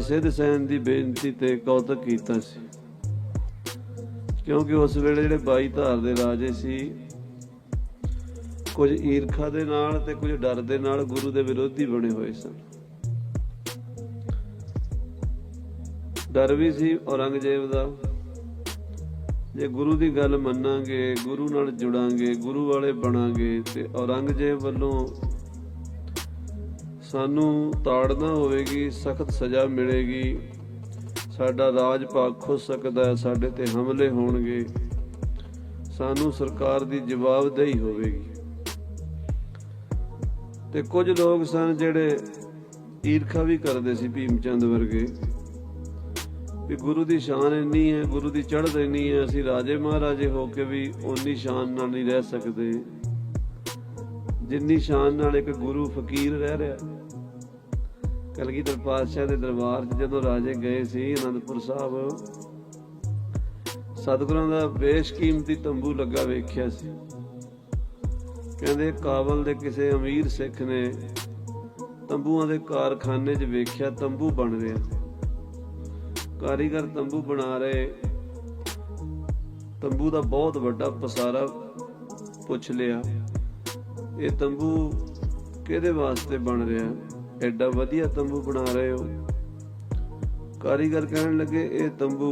ਸਿੱਧ ਸੈਨ ਦੀ ਬੇਨਤੀ ਤੇ ਕੌਤਕ ਕੀਤਾ ਸੀ। ਕਿਉਂਕਿ ਉਸ ਵੇਲੇ ਜਿਹੜੇ 22 ਧਾਰ ਦੇ ਰਾਜੇ ਸੀ, ਕੁਝ ਈਰਖਾ ਦੇ ਨਾਲ ਤੇ ਕੁਝ ਡਰ ਦੇ ਨਾਲ ਗੁਰੂ ਦੇ ਵਿਰੋਧੀ ਬਣੇ ਹੋਏ ਸਨ। ਡਰ ਵੀ ਸੀ ਔਰੰਗਜ਼ੇਬ ਦਾ। ਜੇ ਗੁਰੂ ਦੀ ਗੱਲ ਮੰਨਾਂਗੇ, ਗੁਰੂ ਨਾਲ ਜੁੜਾਂਗੇ, ਗੁਰੂ ਵਾਲੇ ਬਣਾਂਗੇ ਤੇ ਔਰੰਗਜ਼ੇਬ ਵੱਲੋਂ ਸਾਨੂੰ ਤਾੜਨਾ ਹੋਵੇਗੀ, ਸਖਤ ਸਜ਼ਾ ਮਿਲੇਗੀ। ਸਾਡਾ ਰਾਜ ਭਾਗ ਖੁੱਸ ਸਕਦਾ ਹੈ, ਸਾਡੇ ਤੇ ਹਮਲੇ ਹੋਣਗੇ। ਸਾਨੂੰ ਸਰਕਾਰ ਦੀ ਜਵਾਬਦੇਹੀ ਹੋਵੇਗੀ। ਤੇ ਕੁਝ ਲੋਕ ਸਨ ਜਿਹੜੇ ਈਰਖਾ ਵੀ ਕਰਦੇ ਸੀ ਭੀਮ ਚੰਦ ਵਰਗੇ, ਵੀ ਗੁਰੂ ਦੀ ਸ਼ਾਨ ਇੰਨੀ ਹੈ, ਗੁਰੂ ਦੀ ਚੜ੍ਹਤ ਇੰਨੀ ਹੈ, ਅਸੀਂ ਰਾਜੇ ਮਹਾਰਾਜੇ ਹੋ ਕੇ ਵੀ ਓਨੀ ਸ਼ਾਨ ਨਾਲ ਨਹੀਂ ਰਹਿ ਸਕਦੇ। ਜਿੰਨੀ ਸ਼ਾਨ ਨਾਲ ਇੱਕ ਗੁਰੂ ਫਕੀਰ ਰਹਿ ਰਿਹਾ। ਕਲਗੀਧਰ ਪਾਤਸ਼ਾਹ ਦੇ ਦਰਬਾਰ 'ਚ, ਜਦੋਂ ਰਾਜੇ ਗਏ ਸੀ ਅਨੰਦਪੁਰ ਸਾਹਿਬ, ਸਤਿਗੁਰਾਂ ਦਾ ਬੇਸ਼ਕੀਮਤੀ ਤੰਬੂ ਲੱਗਾ ਵੇਖਿਆ ਸੀ। ਕਹਿੰਦੇ, ਕਾਬਲ ਦੇ ਕਿਸੇ ਅਮੀਰ ਸਿੱਖ ਨੇ ਤੰਬੂਆਂ ਦੇ ਕਾਰਖਾਨੇ 'ਚ ਵੇਖਿਆ, ਤੰਬੂ ਬਣ ਰਿਹਾ। ਕਾਰੀਗਰ ਤੰਬੂ ਬਣਾ ਰਹੇ। ਤੰਬੂ ਦਾ ਬਹੁਤ ਵੱਡਾ ਪਸਾਰਾ ਪੁੱਛ ਲਿਆ, ਇਹ ਤੰਬੂ ਕਿਹਦੇ ਵਾਸਤੇ ਬਣ ਰਿਹਾ? ਐਡਾ ਵਧੀਆ ਤੰਬੂ ਬਣਾ ਰਹੇ ਹੋ। ਕਾਰੀਗਰ ਕਹਿਣ ਲੱਗੇ, ਇਹ ਤੰਬੂ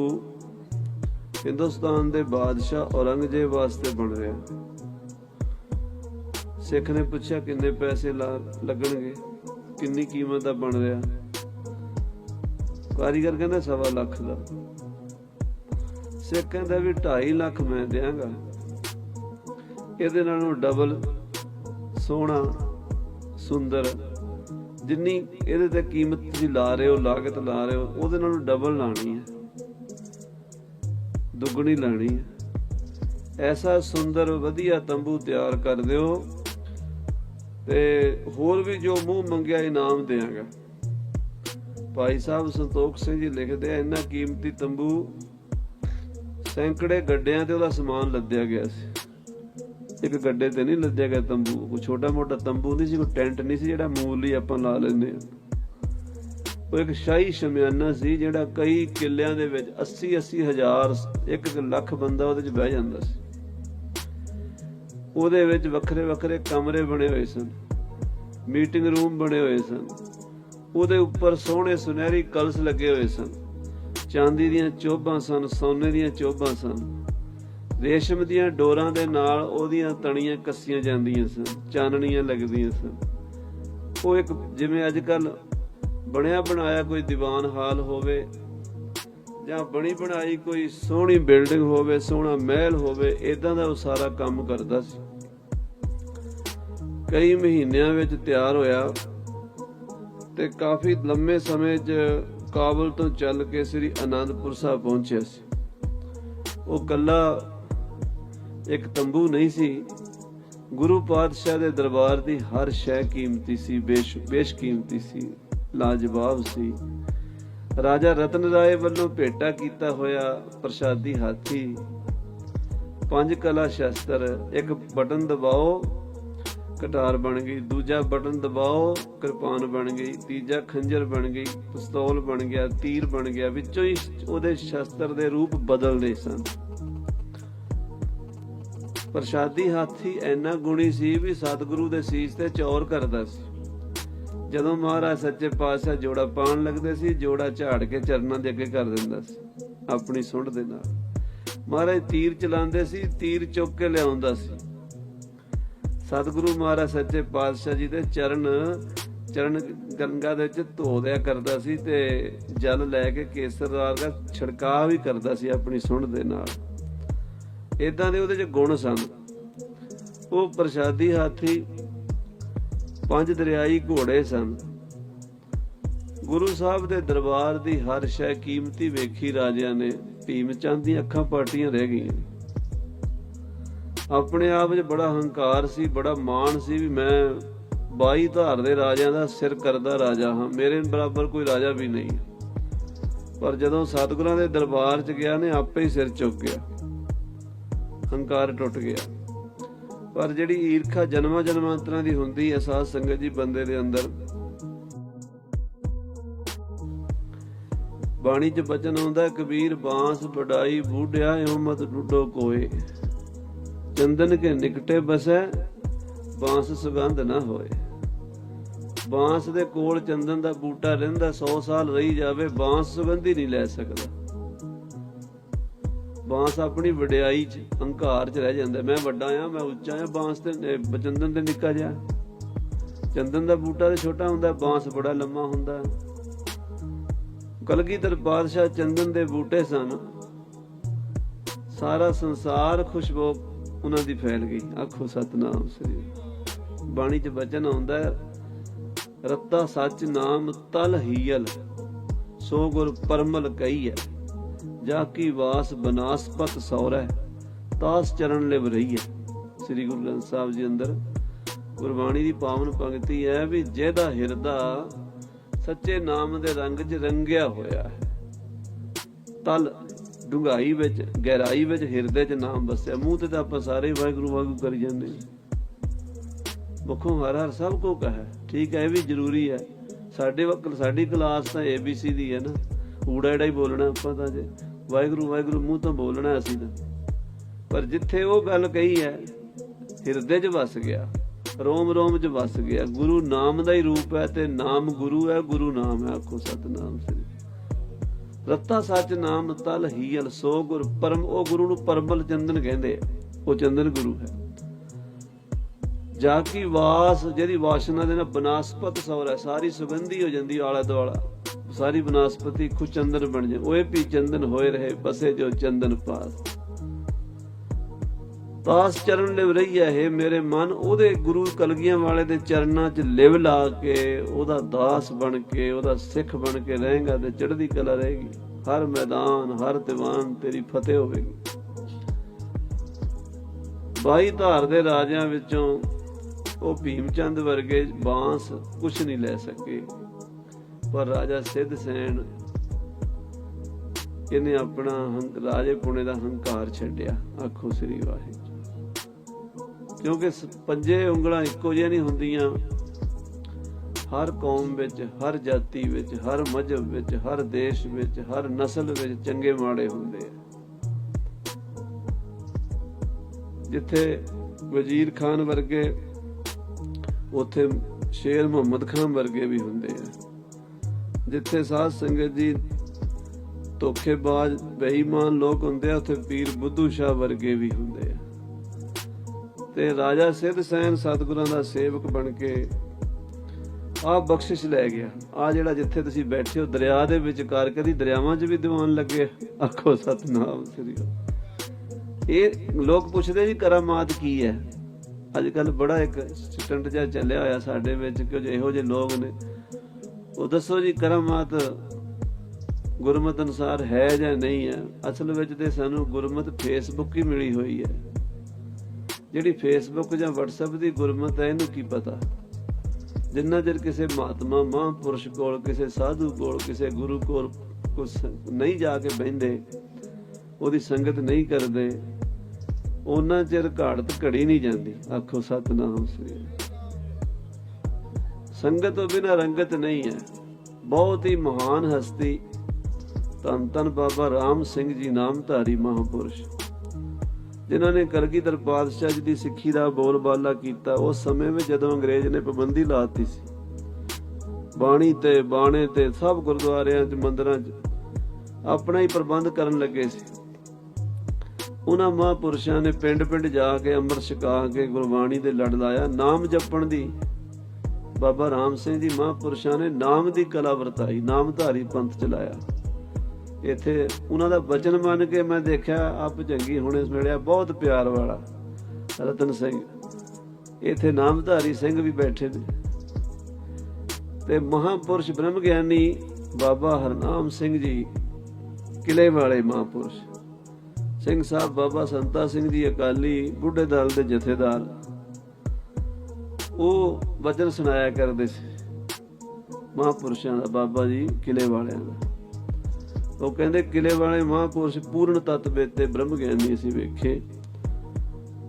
ਹਿੰਦੁਸਤਾਨ ਦੇ ਬਾਦਸ਼ਾਹ ਔਰੰਗਜ਼ੇਬ ਵਾਸਤੇ ਬਣ ਰਿਹਾ ਸਿੱਖ ਨੇ ਪੁੱਛਿਆ, ਕਿੰਨੇ ਪੈਸੇ ਲੱਗਣਗੇ? ਕਿੰਨੀ ਕੀਮਤ ਦਾ ਬਣ ਰਿਹਾ? ਕਾਰੀਗਰ ਕਹਿੰਦਾ, ਸਵਾ ਲੱਖ ਦਾ। ਸਿੱਖ ਕਹਿੰਦਾ, ਵੀ 2.5 ਲੱਖ ਮੈਂ ਦਿਆਂਗਾ। ਇਹਦੇ ਨਾਲੋਂ ਡਬਲ ਸੋਹਣਾ, ਸੁੰਦਰ ਜਿੰਨੀ ਇਹਦੇ ਤੇ ਕੀਮਤ ਤੁਸੀਂ ਲਾ ਰਹੇ ਹੋ, ਲਾਗਤ ਲਾ ਰਹੇ ਹੋ, ਉਹਦੇ ਨਾਲੋਂ ਡਬਲ ਲਾਣੀ ਹੈ। ਦੁੱਗਣੀ ਲਾਣੀ ਹੈ। ਐਸਾ ਸੁੰਦਰ ਵਧੀਆ ਤੰਬੂ ਤਿਆਰ ਕਰ ਦਿਓ ਤੇ ਹੋਰ ਵੀ ਜੋ ਮੂੰਹ ਮੰਗਿਆ ਇਨਾਮ ਦੇਵਾਂਗਾ ਭਾਈ ਸਾਹਿਬ ਸੰਤੋਖ ਸਿੰਘ ਜੀ ਲਿਖਦੇ ਆ, ਇੰਨਾ ਕੀਮਤੀ ਤੰਬੂ ਸੈਂਕੜੇ ਗੱਡਿਆਂ ਤੇ ਉਹਦਾ ਸਮਾਨ ਲੱਦਿਆ ਗਿਆ ਸੀ। ਇੱਕ ਗੱਡੇ ਤੇ ਨਹੀਂ ਲੱਦਿਆ ਗਿਆ ਤੰਬੂ। ਕੋਈ ਛੋਟਾ ਮੋਟਾ ਤੰਬੂ ਨਹੀਂ ਸੀ, ਕੋਈ ਟੈਂਟ ਨਹੀਂ ਸੀ ਜਿਹੜਾ ਮੂਲ ਆਪਾਂ ਲਾ ਲੈਂਦੇ ਆ ਉਹ ਇੱਕ ਸ਼ਾਹੀ ਸ਼ਮਿਆਨਾ ਸੀ ਜਿਹੜਾ ਕਈ ਕਿੱਲਿਆਂ ਦੇ ਵਿੱਚ 80 80 ਹਜ਼ਾਰ, ਇੱਕ ਲੱਖ ਬੰਦਾ ਉਹਦੇ ਵਿੱਚ ਬਹਿ ਜਾਂਦਾ ਸੀ। ਉਹਦੇ ਵਿੱਚ ਵੱਖਰੇ ਵੱਖਰੇ ਕਮਰੇ ਬਣੇ ਹੋਏ ਸਨ। ਮੀਟਿੰਗ ਰੂਮ ਬਣੇ ਹੋਏ ਸਨ। ਉਹਦੇ ਉੱਪਰ ਸੋਹਣੇ ਸੁਨਹਿਰੀ ਕਲਸ ਲੱਗੇ ਹੋਏ ਸਨ। ਚਾਂਦੀ ਦੀਆਂ ਚੋਬਾਂ ਸਨ, ਸੋਨੇ ਦੀਆਂ ਚੋਬਾਂ ਸਨ। ਰੇਸ਼ਮ ਦੀਆਂ ਡੋਰਾਂ ਦੇ ਨਾਲ ਉਹਦੀਆਂ ਤਣੀਆਂ ਕੱਸੀਆਂ ਜਾਂਦੀਆਂ ਸਨ, ਚਾਨਣੀਆਂ ਲੱਗਦੀਆਂ ਸਨ। ਉਹ ਇੱਕ ਜਿਵੇਂ ਅੱਜ ਕੱਲ ਬਣਿਆ ਬਣਾਇਆ ਕੋਈ ਦੀਵਾਨ ਹਾਲ ਹੋਵੇ ਜਾਂ ਬਣੀ ਬਣਾਈ ਕੋਈ ਸੋਹਣੀ ਬਿਲਡਿੰਗ ਹੋਵੇ, ਸੋਹਣਾ ਮਹਿਲ ਹੋਵੇ ਇਦਾਂ ਦਾ ਉਹ ਸਾਰਾ ਕੰਮ ਕਰਦਾ ਸੀ। ਕਈ ਮਹੀਨਿਆਂ ਵਿੱਚ ਤਿਆਰ ਹੋਇਆ ਤੇ ਕਾਫੀ ਲੰਮੇ ਸਮੇਂ 'ਚ ਕਾਬਲ ਤੋਂ ਚੱਲ ਕੇ ਸ੍ਰੀ ਅਨੰਦਪੁਰ ਸਾਹਿਬ ਪਹੁੰਚਿਆ ਸੀ। ਉਹ ਕੱਲਾ ਇੱਕ ਤੰਬੂ ਨਹੀਂ ਸੀ। ਗੁਰੂ ਪਾਤਸ਼ਾਹ ਦੇ ਦਰਬਾਰ ਦੀ ਹਰ ਸ਼ੈ ਕੀਮਤੀ ਸੀ, ਬੇਸ਼ ਬੇਸ਼ ਕੀਮਤੀ ਸੀ, ਲਾਜਵਾਬ ਸੀ। ਰਾਜਾ ਰਤਨ ਰਾਏ ਵੱਲੋਂ ਭੇਟਾ ਕੀਤਾ ਹੋਇਆ ਪ੍ਰਸ਼ਾਦੀ ਹਾਥੀ, ਪੰਜ ਕਲਾ ਸ਼ਸਤਰ, ਇੱਕ ਬਟਨ ਦਬਾਓ, ਕਟਾਰ ਬਣ ਗਈ, ਦੂਜਾ ਬਟਨ ਦਬਾਓ, ਕਿਰਪਾਨ ਬਣ ਗਈ, ਤੀਜਾ ਖੰਜਰ ਬਣ ਗਈ, ਪਿਸਤੌਲ ਬਣ ਗਿਆ, ਤੀਰ ਬਣ ਗਿਆ, ਵਿੱਚੋਂ ਹੀ ਉਹਦੇ ਸ਼ਸਤਰ ਦੇ ਰੂਪ ਬਦਲਦੇ ਸਨ। ਪ੍ਰਸ਼ਾਦੀ ਹਾਥੀ ਐਨਾ ਗੁਣੀ ਸੀ ਵੀ ਸਤਿਗੁਰੂ ਦੇ ਸੀਸ ਤੇ ਚੌਰ ਕਰਦਾ ਸੀ। ਜਦੋਂ ਮਹਾਰਾਜ ਸੱਚੇ ਪਾਤਸ਼ਾਹ ਜੋੜਾ ਪਾਣ ਲੱਗਦੇ ਸੀ, ਜੋੜਾ ਝਾੜ ਕੇ ਚਰਨਾਂ ਦੇ ਅੱਗੇ ਕਰ ਦਿੰਦਾ ਸੀ, ਆਪਣੀ ਸੁੰਡ ਦੇ ਨਾਲ। ਮਹਾਰਾਜ ਤੀਰ ਚਲਾਉਂਦੇ ਸੀ, ਤੀਰ ਚੁੱਕ ਕੇ ਲਿਆਉਂਦਾ ਸੀ। ਸਤਿਗੁਰੂ ਮਹਾਰਾਜ ਸੱਚੇ ਪਾਤਸ਼ਾਹ ਜੀ ਦੇ ਚਰਨ ਚਰਨ ਗੰਗਾ ਦੇ ਵਿੱਚ ਧੋ ਦਿਆ ਕਰਦਾ ਸੀ ਤੇ ਜਲ ਲੈ ਕੇ ਕੇਸਰਦਾਰ ਦਾ ਛਿੜਕਾਅ ਵੀ ਕਰਦਾ ਸੀ ਆਪਣੀ ਸੁੰਡ ਦੇ ਨਾਲ। ਇਦਾਂ ਦੇ ਉਹਦੇ ਚ ਗੁਣ ਸਨ। ਉਹ ਪ੍ਰਸ਼ਾਦੀ ਹਾਥੀ, ਪੰਜ ਦਰਿਆਈ ਘੋੜੇ ਸਨ। ਗੁਰੂ ਸਾਹਿਬ ਦੇ ਦਰਬਾਰ ਦੀ ਹਰ ਸ਼ੈ ਕੀਮਤੀ ਵੇਖੀ ਰਾਜਿਆਂ ਨੇ ਭੀਮ ਚੰਦ ਦੀਆਂ ਅੱਖਾਂ ਪਾਟੀਆਂ ਰਹਿ ਗਈਆਂ। ਆਪਣੇ ਆਪ ਚ ਬੜਾ ਹੰਕਾਰ ਸੀ, ਬੜਾ ਮਾਣ ਸੀ ਵੀ ਮੈਂ 22 ਧਾਰ ਦੇ ਰਾਜਿਆਂ ਦਾ ਸਿਰ ਕਰਦਾ ਰਾਜਾ ਹਾਂ, ਮੇਰੇ ਬਰਾਬਰ ਕੋਈ ਰਾਜਾ ਵੀ ਨਹੀਂ। ਪਰ ਜਦੋਂ ਸਤਿਗੁਰਾਂ ਦੇ ਦਰਬਾਰ 'ਚ ਗਿਆ ਨੇ ਆਪੇ ਹੀ ਸਿਰ ਚੁੱਕ ਗਿਆ। ਹੰਕਾਰ ਟੁੱਟ ਗਿਆ। ਪਰ ਜਿਹੜੀ ਈਰਖਾ ਜਨਮਾਂ ਜਨਮਾਂਤਰਾਂ ਦੀ ਹੁੰਦੀ ਹੈ, ਸਾਧ ਸੰਗਤ ਜੀ ਬੰਦੇ ਦੇ ਅੰਦਰ, ਬਾਣੀ 'ਚ ਬਚਨ ਆਉਂਦਾ ਕਬੀਰ ਬਾਂਸ ਵਡਾਈ ਬੂਢਿਆ ਏਉ ਡੁੱਡੋ ਕੋਏ। ਚੰਦਨ ਕੇ ਨਿਕਟੇ ਬਸੈ, ਬਾਂਸ ਸੁਗੰਧ ਨਾ ਹੋਏ। ਬਾਂਸ ਦੇ ਕੋਲ ਚੰਦਨ ਦਾ ਬੂਟਾ ਰਹਿੰਦਾ 100 ਸਾਲ ਰਹੀ ਜਾਵੇ, ਬਾਂਸ ਸੁਗੰਧੀ ਨਹੀਂ ਲੈ ਸਕਦਾ। ਬਾਂਸ ਆਪਣੀ ਵਡਿਆਈ 'ਚ ਹੰਕਾਰ 'ਚ ਰਹਿ ਜਾਂਦਾ। ਮੈਂ ਵੱਡਾ ਆ ਮੈਂ ਉੱਚਾ ਆ ਬਾਂਸ ਤੇ ਅਹ, ਚੰਦਨ ਤੇ ਨਿੱਕਾ ਜਿਹਾ। ਚੰਦਨ ਦਾ ਬੂਟਾ ਤੇ ਛੋਟਾ ਹੁੰਦਾ ਬਾਂਸ ਬੜਾ ਲੰਮਾ ਹੁੰਦਾ। ਕਲਗੀਧਰ ਬਾਦਸ਼ਾਹ ਚੰਦਨ ਦੇ ਬੂਟੇ ਸਨ। ਸਾਰਾ ਸੰਸਾਰ ਖੁਸ਼ਬੂ ਉਹਨਾਂ ਦੀ ਫੈਲ ਗਈ। ਆਖੋ ਸਤਨਾਮ ਸ੍ਰੀ ਬਾਣੀ 'ਚ ਬਚਨ ਆਉਂਦਾ ਹੈ, ਰੱਤਾ ਸੱਚ ਨਾਮ ਤਲ ਹੀਲ ਸੋ ਗੁਰ ਪਰਮਲ ਕਹੀ ਹੈ ਜਾ ਕੀ ਵਾਸ ਬਨਾਸਪਤ ਸੌਰੈ, ਤਾਸ ਚਰਨ ਲਿਵ ਰਹੀ ਹੈ ਸ੍ਰੀ ਗੁਰੂ ਗ੍ਰੰਥ ਸਾਹਿਬ ਜੀ ਅੰਦਰ ਗੁਰਬਾਣੀ ਦੀ ਪਾਵਨ ਪੰਕਤੀ ਹੈ ਵੀ ਜਿਹਦਾ ਹਿਰਦਾ ਸੱਚੇ ਨਾਮ ਦੇ ਰੰਗ 'ਚ ਰੰਗਿਆ ਹੋਇਆ ਹੈ। ਤਲ ਡੁੰਗਾਈ ਵਿੱਚ, ਗਹਿਰਾਈ ਵਿੱਚ ਹਿਰਦੇ 'ਚ ਨਾਮ ਵਸਿਆ। ਮੂੰਹ ਤੇ ਤਾਂ ਆਪਾਂ ਸਾਰੇ ਵਾਹਿਗੁਰੂ ਵਾਹਿਗੁਰੂ ਕਰੀ ਜਾਂਦੇ ਮੁਖੋਂ ਹਰ ਹਰ ਸਭ ਕੋ ਕਹੇ। ਠੀਕ ਹੈ, ਇਹ ਵੀ ਜ਼ਰੂਰੀ ਹੈ। ਸਾਡੇ ਵਕਲ ਸਾਡੀ ਕਲਾਸ ਤਾਂ ABC ਦੀ ਹੈ ਨਾ। ਊੜਾ ਏੜਾ ਹੀ ਬੋਲਣਾ ਆਪਾਂ ਤਾਂ ਜੇ। ਵਾਹਿਗੁਰੂ ਵਾਹਿਗੁਰੂ, ਮੂੰਹ ਤਾਂ ਬੋਲਣਾ ਅਸੀਂ ਤਾਂ। ਪਰ ਜਿੱਥੇ ਉਹ ਗੱਲ ਕਹੀ ਹੈ, ਹਿਰਦੇ 'ਚ ਵਸ ਗਿਆ, ਰੋਮ ਰੋਮ 'ਚ ਵਸ ਗਿਆ। ਗੁਰੂ ਨਾਮ ਦਾ ਹੀ ਰੂਪ ਹੈ ਤੇ ਨਾਮ ਗੁਰੂ ਹੈ, ਗੁਰੂ ਨਾਮ ਹੈ, ਆਖੋ ਸਤਨਾਮ ਸ੍ਰੀ ਰੱਤਾ ਸੱਚ ਨਾਮ ਤਲ ਹੀਲ ਸੋ ਗੁਰ, ਪਰਮ ਉਹ ਗੁਰੂ ਨੂੰ ਪਰਮਲ ਚੰਦਨ ਕਹਿੰਦੇ ਆ। ਉਹ ਚੰਦਨ ਗੁਰੂ ਹੈ। ਜਾ ਕੀ ਵਾਸ, ਜਿਹਦੀ ਵਾਸ਼ਨਾ ਦੇ ਨਾਲ ਬਨਾਸਪਤ ਸੌਰ ਹੈ, ਸਾਰੀ ਸੁਗੰਧੀ ਹੋ ਜਾਂਦੀ ਆਲਾ ਦੁਆਲਾ। ਸਾਰੀ ਬਨਾਸਪਤੀ ਖੁ ਚੰਦਨ ਬਣ ਜਾ ਓਏ ਵੀ ਚੰਦਨ ਹੋਏ ਰਹੇ, ਬਸੇ ਜੋ ਚੰਦਨ ਪਾਸ ਤਾਸ ਚਰਨ ਲਿਵ ਰਹੀ ਹੈ ਇਹ ਮੇਰੇ ਮਨ। ਉਹਦੇ ਗੁਰੂ ਕਲਗੀਆਂ ਵਾਲੇ ਦੇ ਚਰਨਾਂ 'ਚ ਲਿਵ ਲਾ ਕੇ, ਉਹਦਾ ਦਾਸ ਬਣ ਕੇ, ਉਹਦਾ ਸਿੱਖ ਬਣ ਕੇ ਰਹੇਗਾ ਤੇ ਚੜ੍ਹਦੀ ਕਲਾ ਰਹੇਗੀ। ਹਰ ਮੈਦਾਨ, ਹਰ ਦੀਵਾਨ ਤੇਰੀ ਫਤਿਹ ਹੋਵੇਗੀ। ਬਾਈ ਧਾਰ ਦੇ ਰਾਜਿਆਂ ਵਿੱਚੋਂ ਉਹ ਭੀਮ ਚੰਦ ਵਰਗੇ ਬਾਂਸ ਕੁਛ ਨਹੀਂ ਲੈ ਸਕੇ। ਪਰ ਰਾਜਾ ਸਿੱਧ ਸੈਨ ਇਹਨੇ ਆਪਣਾ ਰਾਜੇ ਪੁਣੇ ਦਾ ਹੰਕਾਰ ਛੱਡਿਆ। ਆਖੋ ਸ੍ਰੀ ਵਾਹਿਗੁਰੂ। ਕਿਉਂਕਿ ਪੰਜੇ ਉਂਗਲਾਂ ਇੱਕੋ ਜਿਹੀਆਂ ਨਹੀਂ ਹੁੰਦੀਆਂ। ਹਰ ਕੌਮ ਵਿੱਚ, ਹਰ ਜਾਤੀ ਵਿੱਚ, ਹਰ ਮਜਬ ਵਿੱਚ, ਹਰ ਦੇਸ਼ ਵਿੱਚ, ਹਰ ਨਸਲ ਵਿੱਚ ਚੰਗੇ ਮਾੜੇ ਹੁੰਦੇ ਆ। ਜਿੱਥੇ ਵਜ਼ੀਰ ਖਾਨ ਵਰਗੇ, ਉੱਥੇ ਸ਼ੇਰ ਮੁਹੰਮਦ ਖਾਨ ਵਰਗੇ ਵੀ ਹੁੰਦੇ ਆ। ਜਿੱਥੇ ਸਾਧ ਸੰਗਤ ਜੀ ਧੋਖੇਬਾਜ਼, ਬੇਈਮਾਨ ਲੋਕ ਹੁੰਦੇ ਆ, ਉੱਥੇ ਪੀਰ ਬੁੱਧੂ ਸ਼ਾਹ ਵਰਗੇ ਵੀ ਹੁੰਦੇ ਆ। ਤੇ ਰਾਜਾ ਸਿੱਧ ਸੈਨ ਸਤਿਗੁਰਾਂ ਦਾ ਸੇਵਕ ਬਣ ਕੇ ਆ ਬਖਸ਼ਿਸ਼ ਲੈ ਗਿਆ। ਆ ਜਿਹੜਾ ਜਿੱਥੇ ਤੁਸੀਂ ਬੈਠੇ ਹੋ, ਦਰਿਆ ਦੇ ਵਿਚਕਾਰ, ਕਦੀ ਦਰਿਆਵਾਂ 'ਚ ਵੀ ਦਿਵਾਨ ਲੱਗੇ? ਆਖੋ ਸਤਨਾਮ ਸ੍ਰੀ ਇਹ ਲੋਕ ਪੁੱਛਦੇ ਜੀ ਕਰਾਮਾਤ ਕੀ ਹੈ? ਅੱਜ ਕੱਲ ਬੜਾ ਇੱਕ ਸਟੰਟ ਜਿਹਾ ਚੱਲਿਆ ਹੋਇਆ ਸਾਡੇ ਵਿੱਚ ਕਿ ਇਹੋ ਜਿਹੇ ਲੋਕ ਨੇ। ਉਹ ਦੱਸੋ ਜੀ, ਕਰਾਮਾਤ ਗੁਰਮਤ ਅਨੁਸਾਰ ਹੈ ਜਾਂ ਨਹੀਂ ਹੈ? ਅਸਲ ਵਿੱਚ ਤੇ ਸਾਨੂੰ ਗੁਰਮਤ ਫੇਸਬੁੱਕ ਹੀ ਮਿਲੀ ਹੋਈ ਹੈ। ਜਿਹੜੀ ਫੇਸਬੁੱਕ ਜਾਂ WhatsApp ਦੀ ਗੁਰਮਤ ਹੈ, ਇਹਨੂੰ ਕੀ ਪਤਾ? ਜਿੰਨਾ ਚਿਰ ਕਿਸੇ ਮਹਾਤਮਾ, ਮਹਾਂਪੁਰਸ਼ ਕੋਲ, ਕਿਸੇ ਸਾਧੂ ਕੋਲ, ਕਿਸੇ ਗੁਰੂ ਕੋਲ ਕੁਛ ਨਹੀਂ ਜਾ ਕੇ ਬਹਿੰਦੇ, ਉਹਦੀ ਸੰਗਤ ਨਹੀਂ ਕਰਦੇ, ਉਹਨਾਂ ਚਿਰ ਘਾੜਤ ਘੜੀ ਨਹੀਂ ਜਾਂਦੀ। ਆਖੋ, ਸਤਨਾਮ ਸ੍ਰੀ ਸੰਗਤ ਤੋਂ ਬਿਨਾ ਰੰਗਤ ਨਹੀਂ ਹੈ। ਬਹੁਤ ਹੀ ਮਹਾਨ ਹਸਤੀ ਧੰਨ ਧੰਨ ਬਾਬਾ ਰਾਮ ਸਿੰਘ ਜੀ ਨਾਮਧਾਰੀ ਮਹਾਪੁਰਸ਼। ਜਿਨ੍ਹਾਂ ਨੇ ਕਲਗੀਧਰ ਪਾਤਸ਼ਾਹ ਜੀ ਦੀ ਸਿੱਖੀ ਦਾ ਬੋਲਬਾਲਾ ਕੀਤਾ। ਉਸ ਸਮੇਂ ਵਿੱਚ ਜਦੋਂ ਅੰਗਰੇਜ਼ ਨੇ ਪਾਬੰਦੀ ਲਾਤੀ ਸੀ, ਬਾਣੀ ਤੇ ਬਾਣੇ ਤੇ ਸਭ ਗੁਰਦੁਆਰਿਆਂ 'ਚ ਮੰਦਿਰਾਂ 'ਚ ਆਪਣਾ ਹੀ ਪ੍ਰਬੰਧ ਕਰਨ ਲੱਗੇ ਸੀ। ਉਹਨਾਂ ਮਹਾਪੁਰਸ਼ਾਂ ਨੇ ਪਿੰਡ-ਪਿੰਡ ਜਾ ਕੇ ਅੰਮ੍ਰਿਤ ਛਕਾ ਕੇ ਗੁਰਬਾਣੀ ਦੇ ਲੜ ਲਾਇਆ। ਨਾਮ ਜਪਣ ਦੀ ਬਾਬਾ ਰਾਮ ਸਿੰਘ ਜੀ ਮਹਾਂਪੁਰਸ਼ਾਂ ਨੇ ਨਾਮ ਦੀ ਕਲਾ ਵਰਤਾਈ, ਨਾਮਧਾਰੀ ਪੰਥ ਚਲਾਇਆ। ਇੱਥੇ ਉਹਨਾਂ ਦਾ ਵਚਨ ਮੰਨ ਕੇ ਮੈਂ ਦੇਖਿਆ, ਆਪ ਜੰਗੀ ਹੁਣੇ ਮਿਲਿਆ ਬਹੁਤ ਪਿਆਰ ਵਾਲਾ ਰਤਨ ਸਿੰਘ। ਇੱਥੇ ਨਾਮਧਾਰੀ ਸਿੰਘ ਵੀ ਬੈਠੇ ਨੇ। ਤੇ ਮਹਾਪੁਰਸ਼ ਬ੍ਰਹਮ ਗਿਆਨੀ ਬਾਬਾ ਹਰਨਾਮ ਸਿੰਘ ਜੀ, ਕਿਲੇ ਵਾਲੇ ਮਹਾਪੁਰਸ਼। ਸਿੰਘ ਸਾਹਿਬ ਬਾਬਾ ਸੰਤਾ ਸਿੰਘ ਜੀ ਅਕਾਲੀ, ਬੁੱਢੇ ਦਲ ਦੇ ਜਥੇਦਾਰ। ਉਹ ਵਚਨ ਸੁਣਾਇਆ ਕਰਦੇ ਸੀ। ਮਹਾਪੁਰਸ਼ਾਂ ਦਾ ਬਾਬਾ ਜੀ ਕਿਲੇ ਵਾਲਿਆਂ ਦਾ। ਉਹ ਕਹਿੰਦੇ, ਕਿਲੇ ਵਾਲੇ ਮਹਾਪੁਰਸ਼ ਪੂਰਨ ਤਤ ਤੇ ਬ੍ਰਹਮ ਗਿਆਨੀ ਸੀ ਵੇਖੇ।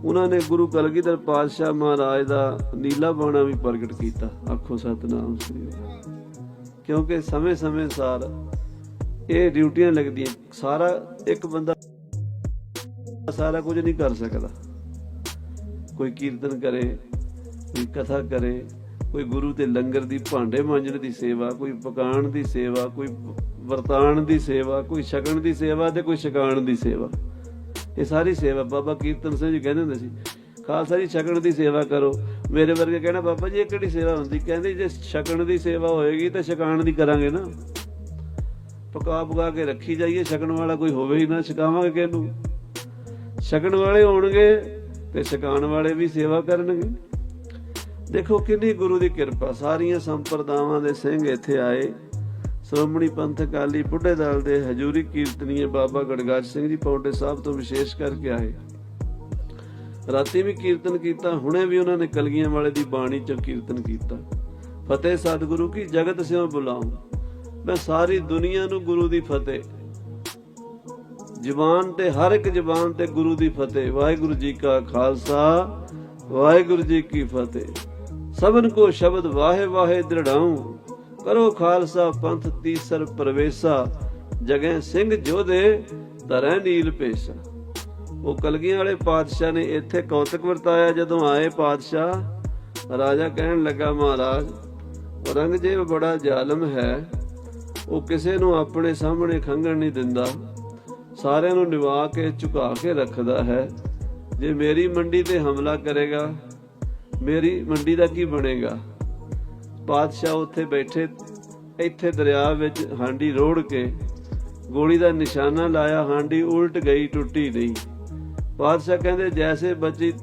ਉਹਨਾਂ ਨੇ ਗੁਰੂ ਕਲਗੀਧਰ ਪਾਤਸ਼ਾਹ ਮਹਾਰਾਜ ਦਾ ਨੀਲਾ ਬਾਣਾ ਵੀ ਪ੍ਰਗਟ ਕੀਤਾ। ਆਖੋ, ਸਤਨਾਮ ਸ੍ਰੀ ਅਕਾਲ। ਕਿਉਂਕਿ ਸਮੇਂ ਸਮੇਂ ਸਾਰ ਇਹ ਡਿਊਟੀਆਂ ਲੱਗਦੀਆਂ। ਸਾਰਾ ਇੱਕ ਬੰਦਾ ਸਾਰਾ ਕੁਝ ਨਹੀਂ ਕਰ ਸਕਦਾ। ਕੋਈ ਕੀਰਤਨ ਕਰੇ ਕੋਈ ਕਥਾ ਕਰੇ, ਕੋਈ ਗੁਰੂ ਤੇ ਲੰਗਰ ਦੀ ਭਾਂਡੇ ਮਾਂਜਣ ਦੀ ਸੇਵਾ, ਕੋਈ ਪਕਾਉਣ ਦੀ ਸੇਵਾ, ਕੋਈ ਵਰਤਾਣ ਦੀ ਸੇਵਾ, ਕੋਈ ਛਕਣ ਦੀ ਸੇਵਾ ਤੇ ਕੋਈ ਛਕਾਣ ਦੀ ਸੇਵਾ। ਇਹ ਸਾਰੀ ਸੇਵਾ ਬਾਬਾ ਕੀਰਤਨ ਸਿੰਘ ਜੀ ਕਹਿੰਦੇ ਹੁੰਦੇ ਸੀ, ਖਾਲਸਾ ਜੀ, ਛਕਣ ਦੀ ਸੇਵਾ ਕਰੋ। ਮੇਰੇ ਵਰਗੇ ਕਹਿਣਾ ਬਾਬਾ ਜੀ, ਇਹ ਕਿਹੜੀ ਸੇਵਾ ਹੁੰਦੀ? ਕਹਿੰਦੇ, ਜੇ ਛਕਣ ਦੀ ਸੇਵਾ ਹੋਏਗੀ ਤਾਂ ਛਕਾਣ ਦੀ ਕਰਾਂਗੇ ਨਾ। ਪਕਾ ਪਕਾ ਕੇ ਰੱਖੀ ਜਾਈਏ, ਛਕਣ ਵਾਲਾ ਕੋਈ ਹੋਵੇ ਹੀ ਨਾ, ਛਕਾਵਾਂਗੇ ਕਿਹਨੂੰ? ਛਕਣ ਵਾਲੇ ਹੋਣਗੇ ਤੇ ਛਕਾਣ ਵਾਲੇ ਵੀ ਸੇਵਾ ਕਰਨਗੇ। ਦੇਖੋ ਕਿੰਨੀ ਗੁਰੂ ਦੀ ਕਿਰਪਾ। ਸਾਰੀਆਂ ਸੰਪਰਦਾਵਾਂ ਦੇ ਸਿੰਘ ਇੱਥੇ ਆਏ। ਸ਼੍ਰੋਮਣੀ ਪੰਥ ਅਕਾਲੀ ਬੁੱਢੇ ਦਲ ਦੇ ਹਜੂਰੀ ਕੀਰਤਨੀਏ ਬਾਬਾ ਗੜਗਾਜ ਸਿੰਘ ਜੀ ਪੌਂਡੇ ਸਾਹਿਬ ਤੋਂ ਵਿਸ਼ੇਸ਼ ਕਰਕੇ ਆਏ। ਰਾਤੀ ਵੀ ਕੀਰਤਨ ਕੀਤਾ, ਹੁਣੇ ਵੀ ਉਹਨਾਂ ਨੇ ਕਲਗੀਆਂ ਵਾਲੇ ਦੀ ਬਾਣੀ ਚ ਕੀਰਤਨ ਕੀਤਾ। ਫਤਿਹ ਸਤਿਗੁਰੂ ਕੀ ਜਗਤ ਸਿਓ ਬੁਲਾਉ ਮੈਂ ਸਾਰੀ ਦੁਨੀਆ ਨੂੰ ਗੁਰੂ ਦੀ ਫਤਿਹ। ਜ਼ੁਬਾਨ ਤੇ ਹਰ ਇੱਕ ਜ਼ੁਬਾਨ ਤੇ ਗੁਰੂ ਦੀ ਫਤਿਹ। ਵਾਹਿਗੁਰੂ ਜੀ ਕਾ ਖਾਲਸਾ, ਵਾਹਿਗੁਰੂ ਜੀ ਕੀ ਫਤਿਹ। ਸਭਨ ਕੋ ਸ਼ਬਦ ਵਾਹੇ ਵਾਹੇ ਦ੍ਰਿੜਾਉ। ਕਰੋ ਖਾਲਸਾ ਪੰਥ ਤੀਸਰ ਪ੍ਰਵੇਸ਼ਾ। ਜਗੈ ਸਿੰਘ ਜੋਧੇ ਧਰੈ ਨੀਲ ਪੇਸ਼ਾ। ਉਹ ਕਲਗੀਆਂ ਵਾਲੇ ਪਾਤਸ਼ਾਹ ਨੇ ਇੱਥੇ ਕੌਤਕ ਵਰਤਾਇਆ, ਜਦੋਂ ਆਏ ਪਾਤਸ਼ਾਹ, ਰਾਜਾ ਕਹਿਣ ਲੱਗਾ, ਮਹਾਰਾਜ, ਔਰੰਗਜ਼ੇਬ ਬੜਾ ਜ਼ਾਲਮ ਹੈ। ਉਹ ਕਿਸੇ ਨੂੰ ਆਪਣੇ ਸਾਹਮਣੇ ਖੰਗਣ ਨਹੀਂ ਦਿੰਦਾ। ਸਾਰਿਆਂ ਨੂੰ ਨਿਵਾ ਕੇ ਝੁਕਾ ਕੇ ਰੱਖਦਾ ਹੈ। ਜੇ ਮੇਰੀ ਮੰਡੀ ਤੇ ਹਮਲਾ ਕਰੇਗਾ ਮੇਰੀ ਮੰਡੀ ਦਾ ਕੀ ਬਣੇਗਾ? ਬਾਦਸ਼ਾਹ ਉੱਥੇ ਬੈਠੇ, ਇੱਥੇ ਦਰਿਆ ਵਿੱਚ ਹਾਂਡੀ ਰੋੜ ਕੇ ਗੋਲੀ ਦਾ ਨਿਸ਼ਾਨਾ ਲਾਇਆ, ਹਾਂਡੀ ਉਲਟ ਗਈ, ਟੁੱਟੀ ਨਹੀਂ। ਬਾਦਸ਼ਾਹ ਕਹਿੰਦੇ, ਜੈਸੇ ਬਚੀ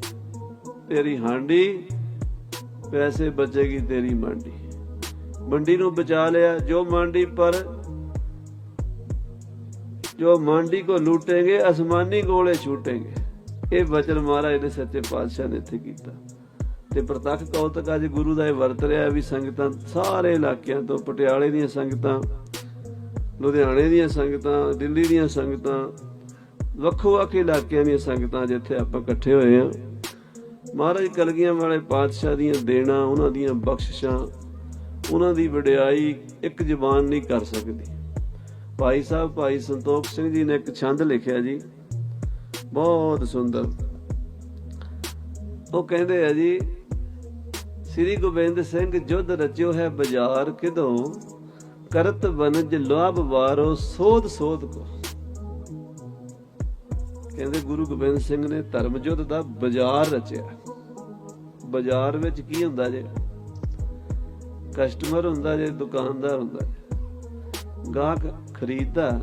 ਤੇਰੀ ਹਾਂਡੀ, ਵੈਸੇ ਬਚੇਗੀ ਤੇਰੀ ਮੰਡੀ। ਮੰਡੀ ਨੂੰ ਬਚਾ ਲਿਆ। ਜੋ ਮੰਡੀ ਪਰ ਜੋ ਮੰਡੀ ਕੋ ਲੂਟेंगे ਅਸਮਾਨੀ ਗੋਲੇ ਛੂਟेंगे ਇਹ ਬਚਨ ਮਹਾਰਾਜ ਨੇ ਸੱਚੇ ਪਾਤਸ਼ਾਹ ਨੇ ਇੱਥੇ ਕੀਤਾ। ਤੇ ਪ੍ਰਤੱਖ ਕੌਤਕ ਅੱਜ ਗੁਰੂ ਦਾ ਇਹ ਵਰਤ ਰਿਹਾ ਵੀ ਸੰਗਤਾਂ ਸਾਰੇ ਇਲਾਕਿਆਂ ਤੋਂ, ਪਟਿਆਲੇ ਦੀਆਂ ਸੰਗਤਾਂ, ਲੁਧਿਆਣੇ ਦੀਆਂ ਸੰਗਤਾਂ, ਦਿੱਲੀ ਦੀਆਂ ਸੰਗਤਾਂ ਵੱਖੋ ਵੱਖ ਇਲਾਕਿਆਂ ਦੀਆਂ ਸੰਗਤਾਂ ਜਿੱਥੇ ਆਪਾਂ ਇਕੱਠੇ ਹੋਏ ਆ ਮਹਾਰਾਜ ਕਲਗੀਆਂ ਵਾਲੇ ਪਾਤਸ਼ਾਹ ਦੀਆਂ ਦੇਣਾ, ਉਹਨਾਂ ਦੀਆਂ ਬਖਸ਼ਿਸ਼ਾਂ, ਉਹਨਾਂ ਦੀ ਵਡਿਆਈ ਇੱਕ ਜ਼ੁਬਾਨ ਨਹੀਂ ਕਰ ਸਕਦੀ। ਭਾਈ ਸਾਹਿਬ, ਭਾਈ ਸੰਤੋਖ ਸਿੰਘ ਜੀ ਨੇ ਇੱਕ ਛੰਦ ਲਿਖਿਆ ਜੀ, ਬਹੁਤ ਸੁੰਦਰ। ਉਹ ਕਹਿੰਦੇ ਆ ਜੀ ਸ੍ਰੀ ਗੋਬਿੰਦ ਸਿੰਘ ਜੁਧ ਰਚਿਓ ਹੈ ਬਾਜ਼ਾਰ ਕਿਦੋਂ ਕਰਤ ਬਨਜ ਲੋਭ ਵਾਰੋ ਸੋਧ ਸੋਧ ਕੋ। ਕਹਿੰਦੇ ਗੁਰੂ ਗੋਬਿੰਦ ਸਿੰਘ ਨੇ ਧਰਮ ਯੁੱਧ ਦਾ ਬਾਜ਼ਾਰ ਰਚਿਆ। ਬਾਜ਼ਾਰ ਵਿੱਚ ਕੀ ਹੁੰਦਾ ਜੇ? ਕਸਟਮਰ ਹੁੰਦਾ ਜੇ, ਦੁਕਾਨਦਾਰ ਹੁੰਦਾ ਜੇ। ਗਾਹਕ ਖਰੀਦਦਾ,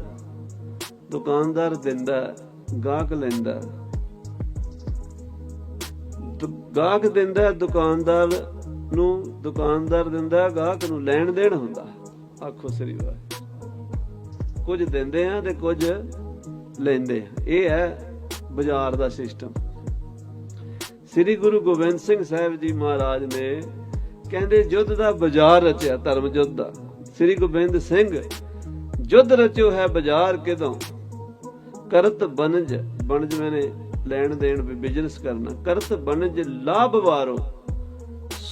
ਦੁਕਾਨਦਾਰ ਦਿੰਦਾ, ਗਾਹਕ ਲੈਂਦਾ। ਗਾਹਕ ਦਿੰਦਾ, ਦੁਕਾਨਦਾਰ ਨੂੰ ਦੁਕਾਨਦਾਰ ਦਿੰਦਾ ਗਾਹਕ ਨੂੰ ਲੈਣ ਦੇਣ ਹੁੰਦਾ ਆਖੋ ਸ੍ਰੀ ਵਾਹਿਗੁਰੂ। ਕੁਝ ਦਿੰਦੇ ਆ ਤੇ ਕੁਝ ਲੈਂਦੇ ਆ। ਇਹ ਹੈ ਬਾਜ਼ਾਰ ਦਾ ਸਿਸਟਮ। ਸ੍ਰੀ ਗੁਰੂ ਗੋਬਿੰਦ ਸਿੰਘ ਸਾਹਿਬ ਜੀ ਮਹਾਰਾਜ ਨੇ ਕਹਿੰਦੇ ਯੁੱਧ ਦਾ ਬਾਜ਼ਾਰ ਰਚਿਆ ਧਰਮ ਯੁੱਧ ਦਾ। ਸ੍ਰੀ ਗੋਬਿੰਦ ਸਿੰਘ ਯੁੱਧ ਰਚਿਓ ਹੈ ਬਾਜ਼ਾਰ ਕਿਦੋਂ? ਕਰਤ ਬਨਜ ਬਨਜ ਮੈਨੇ ਲੈਣ ਦੇਣ ਬਿਜ਼ਨਸ ਕਰਨਾ। ਕਰਤ ਬਨਜ ਲਾਭ ਵਾਰੋ।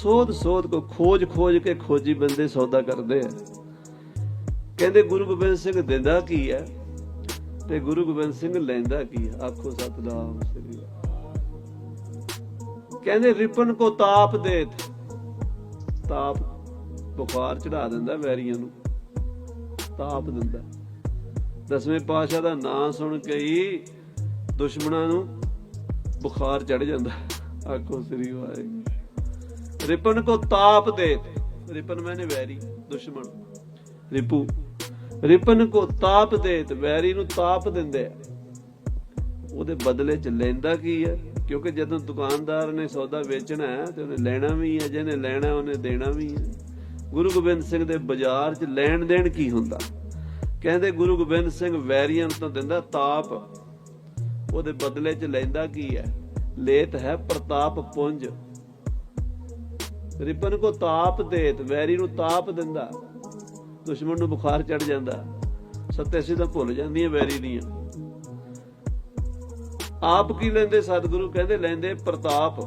ਸੋਧ ਸੋਧ ਕੋ ਖੋਜ ਖੋਜ ਕੇ ਖੋਜੀ ਬੰਦੇ ਸੌਦਾ ਕਰਦੇ ਆ। ਕਹਿੰਦੇ ਗੁਰੂ ਗੋਬਿੰਦ ਸਿੰਘ ਦਿੰਦਾ ਕੀ ਹੈ ਤੇ ਗੁਰੂ ਗੋਬਿੰਦ ਸਿੰਘ ਲੈਂਦਾ ਕੀ ਹੈ ਆਖੋ ਸਤਨਾਮ ਸ੍ਰੀ ਕਹਿੰਦੇ ਰਿਪਨ ਕੋ ਤਾਪ ਦੇਤ ਤਾਪ ਬੁਖਾਰ ਚੜਾ ਦਿੰਦਾ ਵੈਰੀਆਂ ਨੂੰ। ਤਾਪ ਦਿੰਦਾ। ਦਸਵੇਂ ਪਾਤਸ਼ਾਹ ਦਾ ਨਾਂ ਸੁਣ ਕੇ ਹੀ ਦੁਸ਼ਮਣਾਂ ਨੂੰ ਬੁਖਾਰ ਚੜ ਜਾਂਦਾ। ਆਖੋ ਸ੍ਰੀ ਵਾਹਿਗੁਰੂ। ਰਿਪਨ ਕੋ ਤਾਪ ਦੇਤ ਰਿਪਨ ਮੈਨੇ ਵੈਰੀ, ਦੁਸ਼ਮਣ। ਰਿਪੂ, ਰਿਪਨ ਕੋ ਤਾਪ ਦੇਤ ਵੈਰੀ ਨੂੰ ਤਾਪ ਦਿੰਦੇ ਆ। ਉਹਦੇ ਬਦਲੇ ਚ ਲੈਂਦਾ ਕੀ ਹੈ ਕਿਉਂਕਿ ਜਦੋਂ ਦੁਕਾਨਦਾਰ ਨੇ ਸੌਦਾ ਵੇਚਣਾ ਹੈ, ਤੇ ਉਹਨੇ ਲੈਣਾ ਵੀ ਹੈ, ਜਿਹਨੇ ਲੈਣਾ ਉਹਨੇ ਦੇਣਾ ਵੀ ਹੈ। ਗੁਰੂ ਗੋਬਿੰਦ ਸਿੰਘ ਦੇ ਬਾਜ਼ਾਰ 'ਚ ਲੈਣ ਦੇਣ ਕੀ ਹੁੰਦਾ? ਕਹਿੰਦੇ ਗੁਰੂ ਗੋਬਿੰਦ ਸਿੰਘ ਵੈਰੀਆਂ ਤੋਂ ਦਿੰਦਾ ਤਾਪ। ਉਹਦੇ ਬਦਲੇ 'ਚ ਲੈਂਦਾ ਕੀ ਹੈ? ਲੇਤ ਹੈ ਪ੍ਰਤਾਪ ਪੁੰਜ। ਰਿਪਨ ਕੋ ਤਾਪ ਦੇਤ ਵੈਰੀ ਨੂੰ ਤਾਪ ਦਿੰਦਾ। ਦੁਸ਼ਮਣ ਨੂੰ ਬੁਖਾਰ ਚੜ ਜਾਂਦਾ। ਸੱਤੇ ਸਿੱਧਾ ਭੁੱਲ ਜਾਂਦੀਆਂ ਵੈਰੀ ਦੀਆਂ। ਆਪ ਕੀ ਲੈਂਦੇ ਸਤਿਗੁਰੂ? ਕਹਿੰਦੇ ਲੈਂਦੇ ਪ੍ਰਤਾਪ।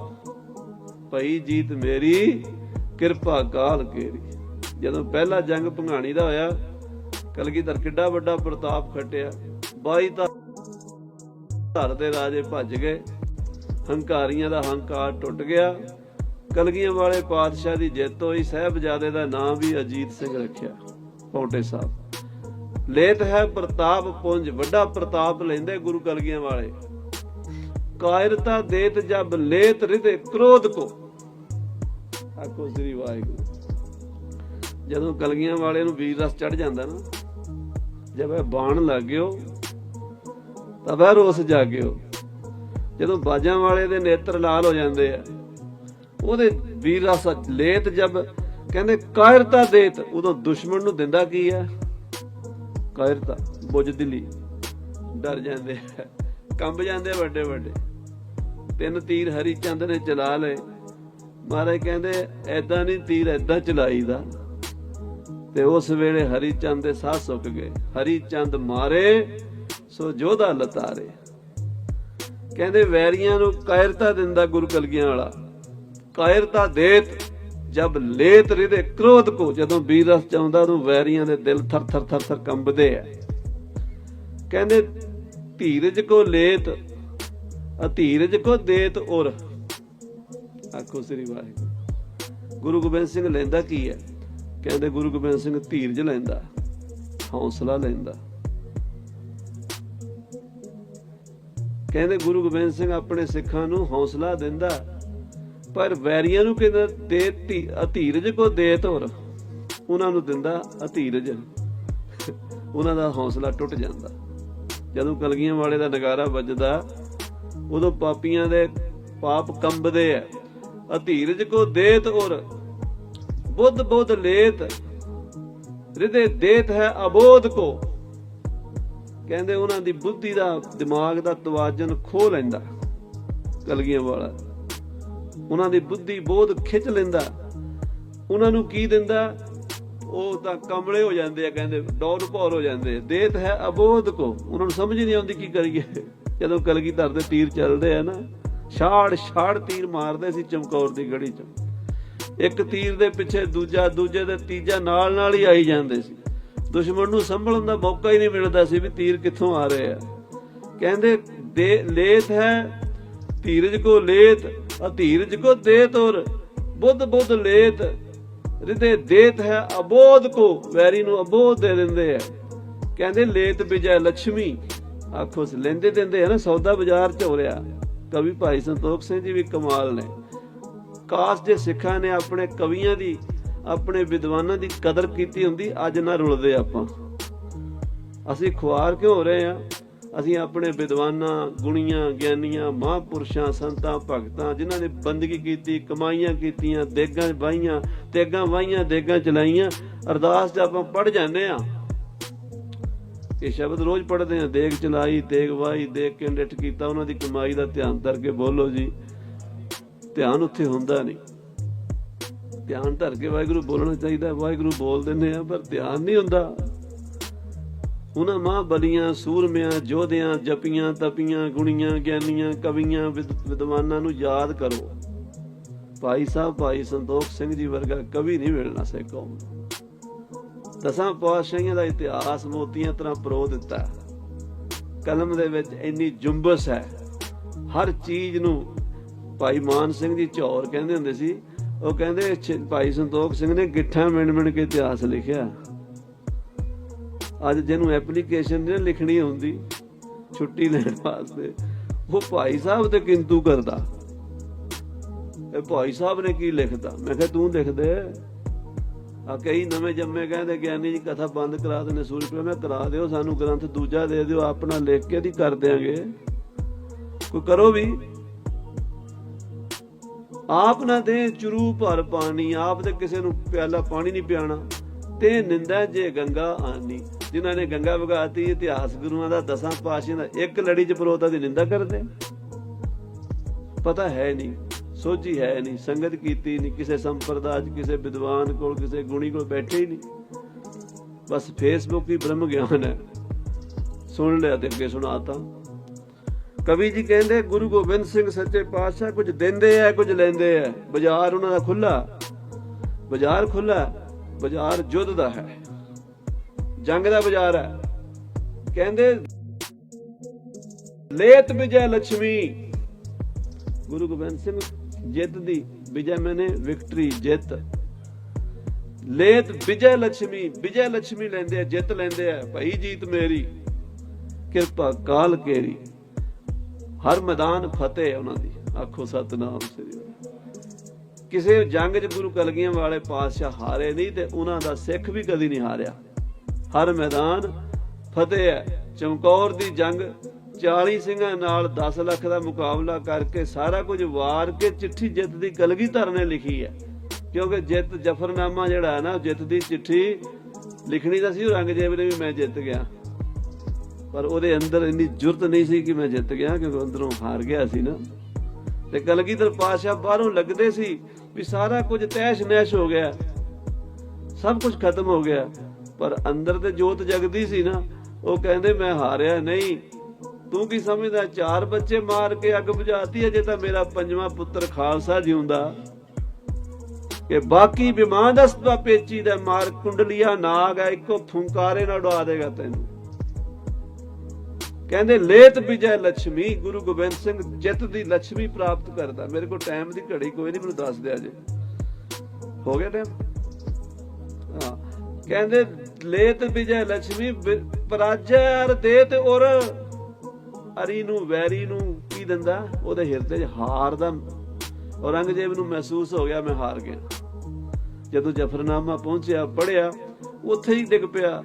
ਭਈ ਜੀਤ ਮੇਰੀ, ਕਿਰਪਾ ਕਾਲ ਕੇਰੀ। ਜਦੋਂ ਪਹਿਲਾ ਜੰਗ ਭੰਗਾਣੀ ਦਾ ਹੋਇਆ, ਕਲਗੀਧਰ ਕਿੱਡਾ ਵੱਡਾ ਪ੍ਰਤਾਪ ਖਟਿਆ। 22 ਤਾਂ ਧਰ ਦੇ ਰਾਜੇ ਭੱਜ ਗਏ। ਹੰਕਾਰੀਆਂ ਦਾ ਹੰਕਾਰ ਟੁੱਟ ਗਿਆ। ਕਲਗੀਆਂ ਵਾਲੇ ਪਾਤਸ਼ਾਹ ਦੀ ਜਿੱਤ ਹੋਈ, ਸਾਹਿਬਜ਼ਾਦੇ ਦਾ ਨਾਮ ਵੀ ਅਜੀਤ ਸਿੰਘ ਰੱਖਿਆ, ਪੌਂਟੇ ਸਾਹਿਬ। ਲੇਤ ਹੈ ਪ੍ਰਤਾਪ ਪੁੰਜ, ਵੱਡਾ ਪ੍ਰਤਾਪ ਲੈਂਦੇ ਗੁਰੂ ਕਲਗੀਆਂ ਵਾਲੇ। ਕਾਇਰਤਾ ਦੇਤ ਜਬ ਲੇਤ ਹਿਰਦੇ ਕ੍ਰੋਧ ਕੋ। ਆਖੋ ਸ੍ਰੀ ਵਾਹਿਗੁਰੂ। ਜਦੋਂ ਕਲਗੀਆਂ ਵਾਲੇ ਨੂੰ ਵੀਰ ਰਸ ਚੜ ਜਾਂਦਾ ਨਾ ਜਦ ਇਹ ਬਾਣ ਲੱਗ ਗਿਓ ਤਾਂ ਵੈ ਰੋਸ ਜਾਗਿਓ। ਜਦੋਂ ਬਾਜਾਂ ਵਾਲੇ ਦੇ ਨੇਤਰ ਲਾਲ ਹੋ ਜਾਂਦੇ ਆ ਉਹਦੇ ਵੀਰ ਰਸ ਲੇਤ ਜਬ ਕਹਿੰਦੇ ਕਾਇਰਤਾ ਦੇਤ, ਉਦੋਂ ਦੁਸ਼ਮਣ ਨੂੰ ਦਿੰਦਾ ਕੀ ਹੈ? ਕਾਇਰਤਾ ਬੁਝਦਿਲੀ ਡਰ ਜਾਂਦੇ ਕੰਬ ਜਾਂਦੇ ਵੱਡੇ ਵੱਡੇ। ਤਿੰਨ ਤੀਰ ਹਰੀ ਚੰਦ ਨੇ ਚਲਾ ਲਏ। ਮਹਾਰਾਜ ਕਹਿੰਦੇ ਐਦਾਂ ਨਹੀਂ ਤੀਰ ਐਦਾਂ ਚਲਾਈਦਾ। ਤੇ ਉਸ ਵੇਲੇ ਹਰੀ ਚੰਦ ਦੇ ਸਾਹ ਸੁੱਕ ਗਏ। ਹਰੀ ਚੰਦ ਮਾਰੇ, ਸੋ ਜੋਧਾ ਲਤਾਰੇ। ਕਹਿੰਦੇ ਵੈਰੀਆਂ ਨੂੰ ਕਾਇਰਤਾ ਦਿੰਦਾ ਗੁਰੂ ਕਲਗੀਆਂ ਵਾਲਾ। ਕਾਇਰਤਾ ਦੇਤ ਜਬ ਲੇਤ ਰਿਦੇ ਕ੍ਰੋਧ ਕੋ, ਜਦੋਂ ਵੀਰ ਰਸ ਚਾਉਂਦਾ ਉਹ ਵੈਰੀਆਂ ਦੇ ਦਿਲ ਥਰ ਥਰ ਥਰ ਥਰ ਕੰਬਦੇ ਆ। ਕਹਿੰਦੇ, ਧੀਰਜ ਕੋ ਲੇਤ, ਅਧੀਰਜ ਕੋ ਦੇਤ ਔਰ। ਆਖੋ ਸ੍ਰੀ ਵਾਹਿਗੁਰੂ। ਗੁਰੂ ਗੋਬਿੰਦ ਸਿੰਘ ਲੈਂਦਾ ਕੀ ਹੈ? ਕਹਿੰਦੇ, ਗੁਰੂ ਗੋਬਿੰਦ ਸਿੰਘ ਧੀਰਜ ਲੈਂਦਾ, ਹੌਸਲਾ ਲੈਂਦਾ। ਕਹਿੰਦੇ, ਗੁਰੂ ਗੋਬਿੰਦ ਸਿੰਘ ਆਪਣੇ ਸਿੱਖਾਂ ਨੂੰ ਹੌਸਲਾ ਦਿੰਦਾ। ਪਰ ਵੈਰੀਆਂ ਨੂੰ ਕਹਿੰਦਾ ਦੇ ਧੀ- ਅਧੀਰਜ ਕੋ ਦੇ ਤੋਰ ਉਹਨਾਂ ਨੂੰ ਦਿੰਦਾ ਅਧੀਰਜ। ਉਹਨਾਂ ਦਾ ਹੌਸਲਾ ਟੁੱਟ ਜਾਂਦਾ। ਜਦੋਂ ਕਲਗੀਆਂ ਵਾਲੇ ਦਾ ਨਗਾਰਾ ਵੱਜਦਾ, ਉਦੋਂ ਪਾਪੀਆਂ ਦੇ ਪਾਪ ਕੰਬਦੇ ਆ ਅਧੀਰਜ ਕੋ ਦੇਤ ਔਰ ਬੁੱਧ ਬੁੱਧ ਲੇਤ। ਹਿਰਦੇ ਦੇਤ ਹੈ ਅਬੋਧ ਕੋ। ਕਹਿੰਦੇ ਉਹਨਾਂ ਦੀ ਬੁੱਧੀ ਦਾ ਦਿਮਾਗ ਦਾ ਤਵਾਜਨ ਖੋ ਲੈਂਦਾ ਕਲਗੀਆਂ ਵਾਲਾ। ਉਹਨਾਂ ਦੀ ਬੁੱਧੀ ਬੋਧ ਖਿੱਚ ਲੈਂਦਾ। ਉਹਨਾਂ ਨੂੰ ਕੀ ਦਿੰਦਾ? ਉਹ ਤਾਂ ਕਮਲੇ ਹੋ ਜਾਂਦੇ ਆ, ਕਹਿੰਦੇ, ਡੌਰ ਭੌਰ ਹੋ ਜਾਂਦੇ ਦੇਤ ਹੈ ਅਬੋਧ ਕੋ। ਉਹਨਾਂ ਨੂੰ ਸਮਝ ਹੀ ਨਹੀਂ ਆਉਂਦੀ ਕੀ ਕਰੀਏ। ਜਦੋਂ ਕਲਗੀਧਰ ਦੇ ਤੀਰ ਚੱਲਦੇ ਆ ਨਾ, ਛਾੜ ਛਾੜ ਤੀਰ ਮਾਰਦੇ ਸੀ ਚਮਕੌਰ ਦੀ ਗੜੀ ਚ। ਇੱਕ ਤੀਰ ਦੇ ਪਿੱਛੇ ਦੂਜਾ, ਦੂਜੇ ਦੇ ਤੀਜਾ ਨਾਲ ਨਾਲ ਹੀ ਆਈ ਜਾਂਦੇ ਸੀ। ਦੁਸ਼ਮਣ ਨੂੰ ਸੰਭਲਣ ਦਾ ਮੌਕਾ ਹੀ ਨਹੀਂ ਮਿਲਦਾ ਸੀ ਵੀ ਤੀਰ ਕਿੱਥੋਂ ਆ ਰਹੇ ਆ। ਕਹਿੰਦੇ, ਦੇ ਲੇਤ ਹੈ, ਧੀਰਜ ਕੋ ਲੇਤ ਅਧੀਰਜ ਕੋ ਦੇਤ ਔਰ ਬੁੱਧ ਬੁੱਧ ਲੇਤ। ਹਿਰਦੇ ਦੇਤ ਹੈ ਅਬੋਧ ਕੋ, ਵੈਰੀ ਨੂੰ ਅਬੋਧ ਦੇ ਦਿੰਦੇ ਆ ਕਹਿੰਦੇ ਲੇਤ ਵਿਜੈ ਲక్ష్ਮੀ ਆਖੋ ਲੈਂਦੇ ਦਿੰਦੇ ਆ ਨਾ, ਸੌਦਾ ਬਾਜ਼ਾਰ ਚ ਹੋ ਰਿਹਾ। ਕਵੀ ਭਾਈ ਸੰਤੋਖ ਸਿੰਘ ਜੀ ਵੀ ਕਮਾਲ ਨੇ। ਕਾਸ਼ ਜੇ ਸਿੱਖਾਂ ਨੇ ਆਪਣੇ ਕਵੀਆਂ ਦੀ, ਆਪਣੇ ਵਿਦਵਾਨਾਂ ਦੀ ਕਦਰ ਕੀਤੀ ਹੁੰਦੀ, ਅੱਜ ਨਾ ਰੁਲਦੇ ਆਪਾਂ। ਅਸੀਂ ਖੁਆਰ ਕਿਉਂ ਹੋ ਰਹੇ ਆ ਅਸੀਂ ਆਪਣੇ ਵਿਦਵਾਨਾਂ, ਗੁਣੀਆਂ, ਗਿਆਨੀਆਂ, ਮਹਾਂਪੁਰਸ਼ਾਂ, ਸੰਤਾਂ, ਭਗਤਾਂ, ਜਿਨ੍ਹਾਂ ਨੇ ਬੰਦਗੀ ਕੀਤੀ, ਕਮਾਈਆਂ ਕੀਤੀਆਂ, ਦੇਗਾਂ ਵਾਹੀਆਂ ਤੇਗਾਂ ਵਾਹੀਆਂ, ਦੇਗਾਂ ਚਲਾਈਆਂ, ਅਰਦਾਸ 'ਚ ਆਪਾਂ ਪੜ ਜਾਂਦੇ ਆ ਇਹ ਸ਼ਬਦ ਰੋਜ਼ ਪੜ੍ਹਦੇ ਆ ਦੇਗ ਚਲਾਈ ਤੇਗ ਵਾਹੀ ਦੇਖ ਕੇ ਨਿੱਠ ਕੀਤਾ, ਉਹਨਾਂ ਦੀ ਕਮਾਈ ਦਾ ਧਿਆਨ ਧਰ ਕੇ ਬੋਲੋ ਜੀ। ਧਿਆਨ ਉੱਥੇ ਹੁੰਦਾ ਨਹੀਂ। ਧਿਆਨ ਧਰ ਕੇ ਵਾਹਿਗੁਰੂ ਬੋਲਣਾ ਚਾਹੀਦਾ, ਵਾਹਿਗੁਰੂ ਬੋਲ ਦਿੰਦੇ ਆ, ਪਰ ਧਿਆਨ ਨਹੀਂ ਹੁੰਦਾ। ਉਹਨਾਂ ਮਾਂ ਬਲੀਆਂ ਸੂਰਮਿਆਂ ਜੋਧਿਆਂ ਜਪੀਆਂ, ਤਪੀਆਂ, ਗੁਣੀਆਂ, ਗਿਆਨੀਆਂ, ਕਵੀਆਂ ਵਿਦਵਾਨਾਂ ਨੂੰ ਯਾਦ ਕਰੋ। ਭਾਈ ਸਾਹਿਬ, ਭਾਈ ਸੰਤੋਖ ਸਿੰਘ ਜੀ ਵਰਗਾ ਕਵੀ ਨਹੀਂ ਮਿਲਣਾ ਸੇ ਕੌਮ ਦਸਾਂ ਪਾਤਸ਼ਾਹੀਆਂ ਦਾ ਇਤਿਹਾਸ ਮੋਤੀਆਂ ਤਰ੍ਹਾਂ ਪਰੋ ਦਿੱਤਾ ਕਲਮ ਦੇ ਵਿੱਚ ਇੰਨੀ ਜੁੰਬਸ ਹੈ। ਹਰ ਚੀਜ਼ ਨੂੰ ਭਾਈ ਮਾਨ ਸਿੰਘ ਜੀ ਝੌਰ ਕਹਿੰਦੇ ਹੁੰਦੇ ਸੀ। ਉਹ ਕਹਿੰਦੇ ਭਾਈ ਸੰਤੋਖ ਸਿੰਘ ਨੇ ਗਿੱਠਾ ਮਿਣ ਮਿਣ ਕੇ ਇਤਿਹਾਸ ਲਿਖਿਆ। ਅੱਜ ਜਿਹਨੂੰ ਐਪਲੀਕੇਸ਼ਨ ਨਹੀਂ ਲਿਖਣੀ ਹੁੰਦੀ, ਛੁੱਟੀ ਲੈਣ ਵਾਸਤੇ, ਉਹ ਭਾਈ ਸਾਹਿਬ ਤੇ ਕਿੰਤੂ ਕਰਦਾ। ਇਹ ਭਾਈ ਸਾਹਿਬ ਨੇ ਕੀ ਲਿਖਦਾ? ਮੈਂ ਕਿਹਾ, ਤੂੰ ਲਿਖ ਦੇ। ਆ ਕਈ ਨਵੇਂ ਜੰਮੇ ਕਹਿੰਦੇ ਗਿਆਨੀ ਜੀ ਕਥਾ ਬੰਦ ਕਰਾ ਦੇਣੇ ਸੂਰਜ ਪੇ। ਮੈਂ ਕਰਾ ਦਿਓ ਸਾਨੂੰ ਗ੍ਰੰਥ, ਦੂਜਾ ਦੇ ਦਿਓ, ਆਪਣਾ ਲਿਖ ਕੇ ਦੀ ਕਰ ਦਿਆਂਗੇ। ਕੋਈ ਕਰੋ ਵੀ। ਆਪ ਨਾ ਦੇ ਚਰੂ ਭਰ ਪਾਣੀ, ਆਪ ਤੇ ਕਿਸੇ ਨੂੰ ਪਿਆਲਾ ਪਾਣੀ ਨਹੀਂ ਪਿਆਣਾ। ਤੇ ਨਿੰਦਾ ਜੇ ਗੰਗਾ ਆਨੀ। ਜਿਨ੍ਹਾਂ ਨੇ ਗੰਗਾ ਵਗਾਤੀ, ਇਤਿਹਾਸ ਗੁਰੂਆਂ ਦਾ ਦਸਾਂ ਪਾਸ਼ਿਆਂ ਦਾ ਇੱਕ ਲੜੀ ਚ ਪਰੋਤਾ ਦੀ ਨਿੰਦਾ ਕਰਦੇ। ਪਤਾ ਹੈ ਨਹੀਂ, ਸੋਝੀ ਹੈ ਨਹੀਂ, ਸੰਗਤ ਕੀਤੀ ਨਹੀਂ, ਕਿਸੇ ਸੰਪਰਦਾਇ ਕਿਸੇ ਵਿਦਵਾਨ ਕੋਲ, ਕਿਸੇ ਗੁਣੀ ਕੋਲ ਬੈਠੇ ਹੀ ਨਹੀਂ। ਬਸ ਫੇਸਬੁੱਕ ਹੀ ਬ੍ਰਹਮ ਗਿਆਨ ਹੈ। ਸੁਣ ਲਿਆ ਤੇ ਅੱਗੇ ਸੁਣਾਤਾ। ਕਵੀ ਜੀ ਕਹਿੰਦੇ, ਗੁਰੂ ਗੋਬਿੰਦ ਸਿੰਘ ਸੱਚੇ ਪਾਤਸ਼ਾਹ ਕੁਝ ਦਿੰਦੇ ਆ ਕੁਝ ਲੈਂਦੇ ਆ ਬਾਜ਼ਾਰ ਉਹਨਾਂ ਦਾ ਖੁੱਲਾ ਬਾਜ਼ਾਰ ਖੁੱਲਾ ਬਾਜ਼ਾਰ ਯੁੱਧ ਦਾ ਹੈ। ਜੰਗ ਦਾ ਬਾਜ਼ਾਰ ਹੈ। ਕਹਿੰਦੇ, ਲੇਤ ਵਿਜੈ ਲక్ష్ਮੀ ਗੁਰੂ ਗੋਬਿੰਦ ਸਿੰਘ ਜਿੱਤ ਦੀ ਵਿਜੈ ਮੈਨੇ ਵਿਕਟਰੀ ਜਿੱਤ। ਲੇਤ ਵਿਜੈ ਲక్ష్ਮੀ ਵਿਜੈ ਲక్ష్ਮੀ ਲੈਂਦੇ ਆ, ਜਿੱਤ ਲੈਂਦੇ ਆ। ਭਈ ਜੀਤ ਮੇਰੀ, ਕਿਰਪਾ ਕਾਲ ਕੇਰੀ। ਹਰ ਮੈਦਾਨ ਫਤਿਹ ਉਹਨਾਂ ਦੀ। ਆਖੋ ਸਤਨਾਮ ਸ੍ਰੀ ਕਿਸੇ ਜੰਗ 'ਚ ਗੁਰੂ ਕਲਗੀਆਂ ਵਾਲੇ ਪਾਤਸ਼ਾਹ ਹਾਰੇ ਨਹੀਂ ਤੇ ਉਹਨਾਂ ਦਾ ਸਿੱਖ ਵੀ ਕਦੀ ਨਹੀਂ ਹਾਰਿਆ। ਹਰ ਮੈਦਾਨ ਫਤਿਹ ਹੈ। ਚਮਕੌਰ ਦੀ ਜੰਗ 40 ਸਿੰਘਾਂ ਨਾਲ 10 ਲੱਖ ਦਾ ਮੁਕਾਬਲਾ ਕਰਕੇ ਸਾਰਾ ਕੁਝ ਵਾਰ ਕੇ ਚਿੱਠੀ ਜਿੱਤ ਦੀ ਕਲਗੀਧਰ ਨੇ ਲਿਖੀ ਹੈ। ਕਿਉਂਕਿ ਜਿੱਤ ਜਫਰਨਾਮਾ ਜਿਹੜਾ ਹੈ ਨਾ ਜਿੱਤ ਦੀ ਚਿੱਠੀ ਲਿਖਣੀ ਤਾਂ ਸੀ ਔਰੰਗਜ਼ੇਬ ਨੇ ਵੀ ਮੈਂ ਜਿੱਤ ਗਿਆ। ਪਰ ਉਹਦੇ ਅੰਦਰ ਇੰਨੀ ਜੁਰਤ ਨਹੀਂ ਸੀ ਕਿ ਮੈਂ ਜਿੱਤ ਗਿਆ, ਕਿਉਂਕਿ ਅੰਦਰੋਂ ਹਾਰ ਗਿਆ ਸੀ ਨਾ। ਤੇ ਕਲਗੀਧਰ ਪਾਸ਼ਾ ਬਾਹਰੋਂ ਲੱਗਦੇ ਸੀ ਵੀ ਸਾਰਾ ਕੁਝ ਤੈਸ਼ ਨੈਸ਼ ਹੋ ਗਿਆ। ਸਭ ਕੁਝ ਖਤਮ ਹੋ ਗਿਆ। ਪਰ ਅੰਦਰ ਤੇ ਜੋਤ ਜਗਦੀ ਸੀ ਨਾ, ਉਹ ਕਹਿੰਦੇ, ਮੈਂ ਹਾਰਿਆ ਨਹੀਂ। ਤੂੰ ਕੀ ਸਮਝਦਾ? ਚਾਰ ਬੱਚੇ ਮਾਰ ਕੇ ਅੱਗ ਬੁਝਾਤੀ ਜੇ ਤਾਂ ਮੇਰਾ ਪੰਜਵਾਂ ਪੁੱਤਰ ਖਾਲਸਾ ਜਿਉਂਦਾ। ਕਿ ਬਾਕੀ ਬਿਮਾਨ ਦਸਤਾ ਪੇਚੀ ਦਾ ਮਾਰ ਕੁੰਡਲੀਆ ਨਾਗ ਹੈ, ਇੱਕੋ ਫੁੰਕਾਰੇ ਨਾਲ ਉਡਾ ਦੇਗਾ ਤੈਨੂੰ। ਕਹਿੰਦੇ, ਲੇਤ ਵਿਜੈ ਲక్ష్ਮੀ ਗੁਰੂ ਗੋਬਿੰਦ ਸਿੰਘ ਜਿੱਤ ਦੀ ਲక్ష్ਮੀ ਪ੍ਰਾਪਤ ਕਰਦਾ। ਮੇਰੇ ਕੋਲ ਟਾਈਮ ਦੀ ਘੜੀ ਕੋਈ ਨਹੀਂ, ਮੈਨੂੰ ਦੱਸ ਦਿਆ ਜੇ। ਹੋ ਗਿਆ ਟਾਈਮ ਕਹਿੰਦੇ, ਲੇਤ ਵਿਜੈ ਲక్ష్ਮੀ ਪਰਾਜਰ ਦੇ ਤੇ ਔਰ ਅਰੀ ਨੂੰ, ਵੈਰੀ ਨੂੰ ਕੀ ਦਿੰਦਾ? ਉਹਦੇ ਹਿਰਦੇ 'ਚ ਹਾਰ ਦਾ ਔਰੰਗਜ਼ੇਬ ਨੂੰ ਮਹਿਸੂਸ ਹੋ ਗਿਆ, ਮੈਂ ਹਾਰ ਗਿਆ। ਜਦੋਂ ਜਫਰਨਾਮਾ ਪਹੁੰਚਿਆ ਪੜਿਆ ਉੱਥੇ ਹੀ ਡਿੱਗ ਪਿਆ।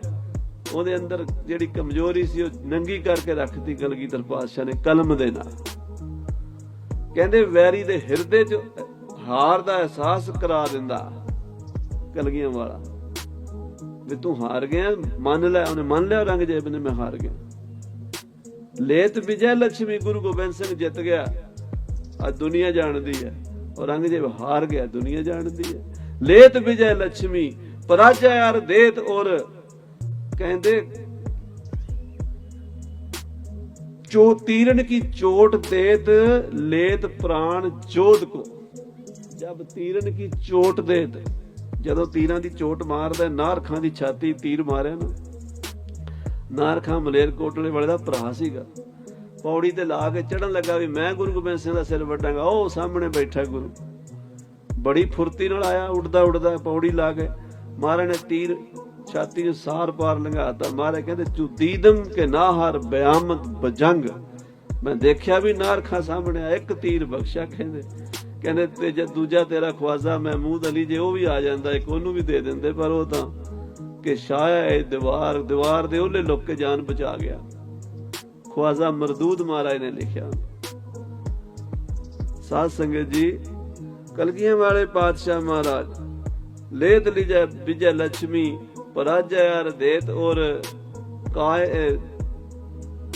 ਉਹਦੇ ਅੰਦਰ ਜਿਹੜੀ ਕਮਜ਼ੋਰੀ ਸੀ ਉਹ ਨੰਗੀ ਕਰਕੇ ਰੱਖਤੀ ਕਲਗੀਧਰ ਪਾਤਸ਼ਾਹ ਨੇ ਕਲਮ ਦੇ ਨਾਲ। ਕਹਿੰਦੇ, ਵੈਰੀ ਦੇ ਹਿਰਦੇ 'ਚ ਹਾਰ ਦਾ ਅਹਿਸਾਸ ਕਰਾ ਦਿੰਦਾ ਕਲਗੀਆਂ ਵਾਲਾ। ਵੀ ਤੂੰ ਹਾਰ ਗਿਆ, ਮੰਨ ਲੈ, ਉਹਨੇ ਮੰਨ ਲਿਆ ਰੰਗਜੇਬ ਨੇ, ਮੈਂ ਹਾਰ ਗਿਆ। ਲੇਤ ਵਿਜੈ ਲక్ష్ਮੀ ਗੁਰੂ ਗੋਬਿੰਦ ਸਿੰਘ ਜਿੱਤ ਗਿਆ ਆ ਦੁਨੀਆ ਜਾਣਦੀ ਹੈ। ਔਰ ਰੰਗਜੇਬ ਹਾਰ ਗਿਆ, ਦੁਨੀਆ ਜਾਣਦੀ ਹੈ। ਲੇਤ ਵਿਜੈ ਲక్ష్ਮੀ ਪਰਾਜਯ ਅਰ ਦੇਤ ਔਰ ਕਹਿੰਦੇ, ਜੋ ਤੀਰਨ ਕੀ ਚੋਟ ਦੇਤ, ਲੇਤ ਪ੍ਰਾਣ ਜੋਧ ਕੋ। ਜਬ ਤੀਰਨ ਕੀ ਚੋਟ ਦੇਤ, ਜਦੋਂ ਤੀਰਾਂ ਦੀ ਚੋਟ ਮਾਰਦਾ ਨਾਰਖਾਂ ਦੀ ਛਾਤੀ ਤੀਰ ਮਾਰਿਆ ਨਾ। ਨਾਰਖਾਂ ਮਲੇਰ ਕੋਟਲੇ ਵਾਲੇ ਦਾ ਭਰਾ ਸੀਗਾ। ਪੌੜੀ ਤੇ ਲਾ ਕੇ ਚੜਨ ਲੱਗਾ ਵੀ ਮੈਂ ਗੁਰੂ ਗੋਬਿੰਦ ਸਿੰਘ ਦਾ ਸਿਰ ਵੱਡਾਂਗਾ ਉਹ ਸਾਹਮਣੇ ਬੈਠਾ ਗੁਰੂ। ਬੜੀ ਫੁਰਤੀ ਨਾਲ ਆਇਆ ਉੱਡਦਾ ਉੱਡਦਾ ਪੌੜੀ ਲਾ ਕੇ। ਮਹਾਰਾਜ ਨੇ ਤੀਰ ਛਾਤੀ ਸਾਰ ਪਾਰ ਲੰਘਾਤਾ। ਮਹਾਰਾਜ ਕਹਿੰਦੇ ਚੁਦੀਦਮ ਕੇ ਨਾਹਰ ਬਿਆਮਤ ਬਜੰਗ। ਮੈਂ ਦੇਖਿਆ ਵੀ ਨਾਰਖਾ ਸਾਹਮਣੇ ਆ ਇੱਕ ਤੀਰ ਬਖਸ਼ਾ ਕਹਿੰਦੇ। ਕਹਿੰਦੇ, ਤੇ ਜਦ ਦੂਜਾ ਤੇਰਾ ਖਵਾਜ਼ਾ ਮਹਿਮੂਦ ਅਲੀ, ਜੇ ਉਹ ਵੀ ਆ ਜਾਂਦਾ, ਇੱਕ ਉਹਨੂੰ ਵੀ ਦੇ ਦਿੰਦੇ, ਪਰ ਉਹ ਤਾਂ ਕਿ ਸ਼ਾਇਦ ਦੀਵਾਰ ਦੀਵਾਰ ਦੇ ਉਹਲੇ ਲੁੱਕ ਕੇ ਜਾਨ ਬਚਾ ਗਿਆ। ਖਵਾਜ਼ਾ ਮਰਦੂਦ ਮਹਾਰਾਜ ਨੇ ਲਿਖਿਆ। ਸਾਧ ਸੰਗਤ ਜੀ, ਕਲਗੀਆਂ ਵਾਲੇ ਪਾਤਸ਼ਾਹ ਮਹਾਰਾਜ, ਲੇਤ ਲਿਜੈ ਵਿਜੈ ਲక్ష్ਮੀ ਪਰਾਜੈ ਅਰ ਦੇਤ ਔਰ ਕਾਇ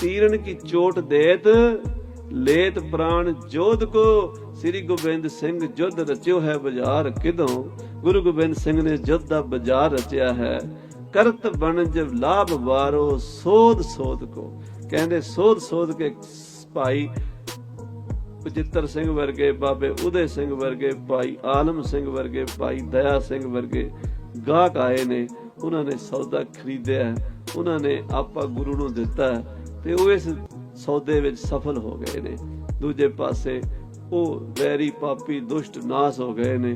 ਤੀਰਨ ਕੀ ਚੋਟ ਲੇਤ ਪ੍ਰਾਣ ਜੋਧ ਕੋ, ਸ੍ਰੀ ਗੋਬਿੰਦ ਸਿੰਘ ਜੁੱਧ ਰਚਿਓ ਹੈ ਬਾਜ਼ਾਰ ਕਿਦੋਂ ਗੁਰੂ ਗੋਬਿੰਦ ਸਿੰਘ ਨੇ ਜੁੱਧ ਦਾ ਬਾਜ਼ਾਰ ਰਚਿਆ ਹੈ। ਕਰਤ ਬਣਜ ਲਾਭ ਵਾਰੋ ਸੋਧ ਸੋਧ ਕੋ। ਕਹਿੰਦੇ ਸੋਧ ਸੋਧ ਕੇ ਭਾਈ ਪਚਿੱਤਰ ਸਿੰਘ ਵਰਗੇ, ਬਾਬੇ ਉਦੇ ਸਿੰਘ ਵਰਗੇ, ਭਾਈ ਆਲਮ ਸਿੰਘ ਵਰਗੇ, ਭਾਈ ਦਇਆ ਸਿੰਘ ਵਰਗੇ ਗਾਹਕ ਆਏ ਨੇ। ਉਹਨਾਂ ਨੇ ਸੌਦਾ ਖਰੀਦਿਆ, ਉਹਨਾਂ ਨੇ ਆਪਾ ਗੁਰੂ ਨੂੰ ਦਿੱਤਾ ਹੈ ਤੇ ਉਹ ਇਸ ਸੌਦੇ ਵਿੱਚ ਸਫਲ ਹੋ ਗਏ ਨੇ। ਦੂਜੇ ਪਾਸੇ ਉਹ ਵੈਰੀ ਪਾਪੀ, ਦੁਸ਼ਟ ਨਾਸ ਹੋ ਗਏ ਨੇ।